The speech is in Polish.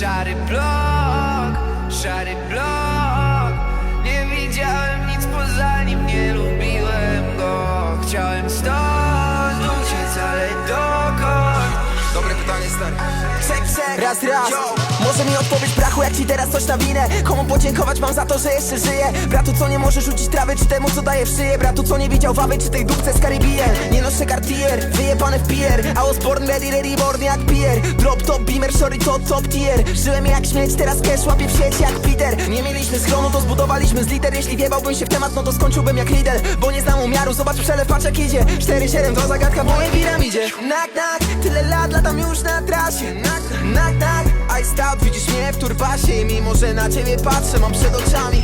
Szary blok, szary blok Nie widziałem nic poza nim, nie lubiłem go Chciałem stąd uciec, ale dokąd? Dobre pytanie, stary. Raz, raz Yo. Może mi odpowiedź brachu, jak ci teraz coś na winę. Komu podziękować mam za to, że jeszcze żyję? Bratu, co nie może rzucić trawy, czy temu, co daje w szyję? Bratu, co nie widział wawy, czy tej dupce z Karibien Nie noszę Cartier, wyjebane w pier. I was born ready, ready, born jak Pierre Drop top, beamer, sorry, to top tier. Żyłem jak śmieć, teraz cash łapię w sieci jak Peter. Nie mieliśmy schronu, to zbudowaliśmy z liter. Jeśli wiebałbym się w temat, no to skończyłbym jak Lidl. Bo nie znam umiaru, zobacz przelew, patrz jak idzie. 4-7 to zagadka w mojej piramidzie. Nak, nak, tyle lat, latam już na trasie. Nak, nak, nak, Stout, widzisz mnie w turbasie. I mimo, że na ciebie patrzę, mam przed oczami